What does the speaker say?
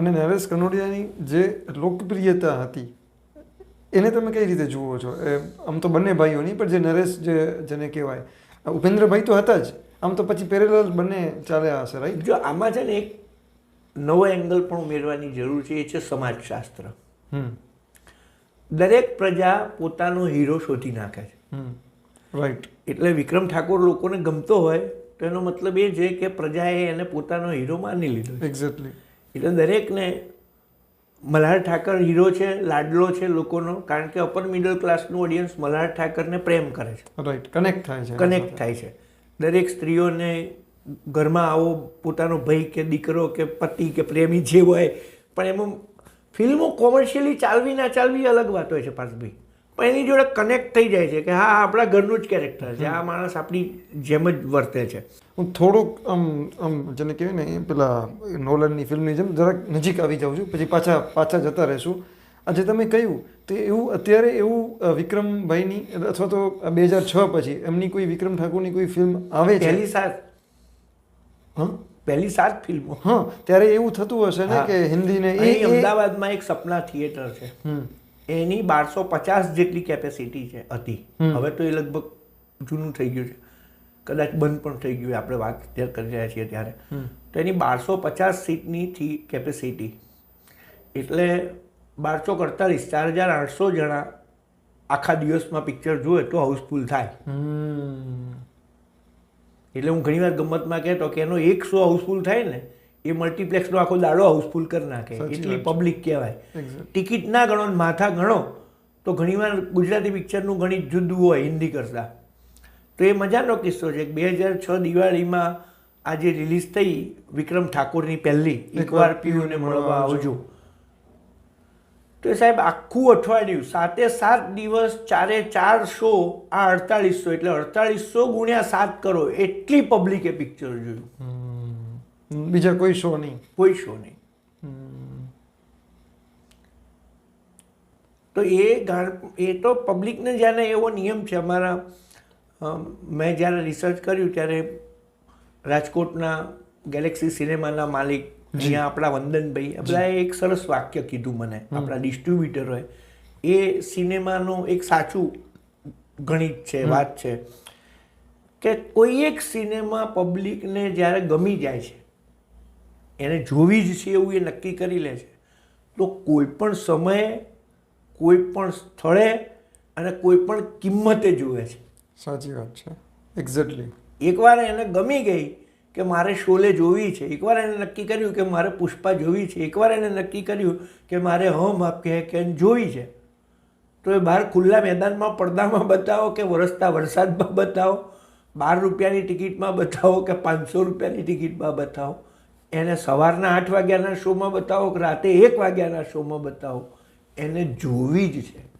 અને નરેશ કનોડિયાની જે લોકપ્રિયતા હતી એને તમે કઈ રીતે જુઓ છો? એ આમ તો બંને ભાઈઓની પણ જે નરેશ જે જેને કહેવાય ઉપેન્દ્રભાઈ તો હતા જ. આમ તો પછી પેરેલલ બંને ચાલ્યા હશે રાઈટ જો આમાં છે ને એક નવો એંગલ પણ ઉમેરવાની જરૂર છે એ છે સમાજશાસ્ત્ર. દરેક પ્રજા પોતાનો હીરો શોધી નાખે છે. હમ. રાઈટ એટલે વિક્રમ ઠાકોર લોકોને ગમતો હોય તો એનો મતલબ એ છે કે પ્રજાએ એને પોતાનો હીરો માની લીધો એક્ઝેક્ટલી એટલે દરેકને મલ્હાર ઠાકર હીરો છે લાડલો છે લોકોનો કારણ કે અપર મિડલ ક્લાસનું ઓડિયન્સ મલ્હાર ઠાકરને પ્રેમ કરે છે. રાઈટ કનેક્ટ થાય છે. કનેક્ટ થાય છે. દરેક સ્ત્રીઓને ઘરમાં આવો પોતાનો ભાઈ કે દીકરો કે પતિ કે પ્રેમી જે હોય પણ એમાં ફિલ્મો કોમર્શિયલી ચાલવી ના ચાલવી અલગ વાત હોય છે પાર્થભાઈ. પણ એની જોડે કનેક્ટ થઈ જાય છે કે હા આપણા ઘરનું જ કેરેક્ટર છે. આ માણસ આપણી જેમ જ વર્તે છે. હું થોડુંક આમ આમ જેને કહેવાય ને એ પેલા નોલનની ફિલ્મની જેમ જરાક નજીક આવી જાઉં છું પછી પાછા પાછા જતા રહેશું. આજે તમે કહ્યું તો એવું અત્યારે એવું વિક્રમભાઈની અથવા તો બે હજાર છ પછી એમની કોઈ વિક્રમ ઠાકોરની કોઈ ફિલ્મ આવે છે? પહેલી સાત. હા? પહેલી સાત ફિલ્મો. હા ત્યારે એવું થતું હશે ને કે હિન્દીને એ અમદાવાદમાં એક સપના થિયેટર છે. હમ. એની બારસો પચાસ જેટલી કેપેસિટી છે હતી. હવે તો એ લગભગ જૂનું થઈ ગયું છે. કદાચ બંધ પણ થઈ ગયું આપણે વાત અત્યારે કરી રહ્યા છીએ ત્યારે. તો એની બારસો પચાસ સીટની થી કેપેસિટી એટલે બારસો અડતાલીસ ચાર હજાર આઠસો જણા આખા દિવસમાં પિક્ચર જુએ તો હાઉસફુલ થાય. એટલે હું ઘણીવાર ગમતમાં કહેતો કે એનો એક શો હાઉસફુલ થાય ને એ મલ્ટીપ્લેક્સનો આખો દાડો હાઉસફુલ કરી નાખે. એટલી પબ્લિક કહેવાય. ટિકિટ ના ગણો ને માથા ગણો તો ઘણીવાર ગુજરાતી પિક્ચરનું ગણિત જુદું હોય હિન્દી કરતાં. તો એ મજાનો કિસ્સો છે બે હજાર છ દિવાળીમાં આજે રિલીઝ થઈ વિક્રમ ઠાકોરની પહેલી એકવાર પીઓને મળવા આવજો. તો એ સાહેબ આખું અઠવાડિયું સાતે સાત દિવસ ચારે ચાર શો આ અડતાલીસો એટલે અડતાલીસો ગુણ્યા સાત કરો એટલી પબ્લિકે પિક્ચર જોયું. બીજા કોઈ શો નહીં. કોઈ શો નહીં. તો એ એ તો પબ્લિકને જ્યારે એવો નિયમ છે અમારા અમ, મેં જ્યારે રિસર્ચ કર્યું ત્યારે રાજકોટના ગેલેક્સી સિનેમાના માલિક જ્યાં આપણા વંદનભાઈ આ બધાએ એક સરસ વાક્ય કીધું મને આપણા ડિસ્ટ્રીબ્યુટરોએ એ. સિનેમાનું એક સાચું ગણિત છે વાત છે કે કોઈ એક સિનેમા પબ્લિકને જ્યારે ગમી જાય છે એને જોવી જ છે એવું એ નક્કી કરી લે છે. તો કોઈ પણ સમયે કોઈ પણ સ્થળે અને કોઈ પણ કિંમતે જુએ છે. સાચી વાત છે. એક્ઝેક્ટલી એકવાર એને ગમી ગઈ કે મારે શોલે જોવી છે એકવાર એને નક્કી કર્યું કે મારે પુષ્પા જોવી છે એકવાર એને નક્કી કર્યું કે મારે હમ આપકે કે જોવી છે તો એ બહાર ખુલ્લા મેદાનમાં પડદામાં બતાવો કે વરસતા વરસાદમાં બતાવો બાર રૂપિયાની ટિકિટમાં બતાવો કે પાંચસો રૂપિયાની ટિકિટમાં બતાવો. એને સવારના આઠ વાગ્યાના શોમાં બતાવો કે રાતે એક વાગ્યાના શોમાં બતાવો. એને જોવી જ છે.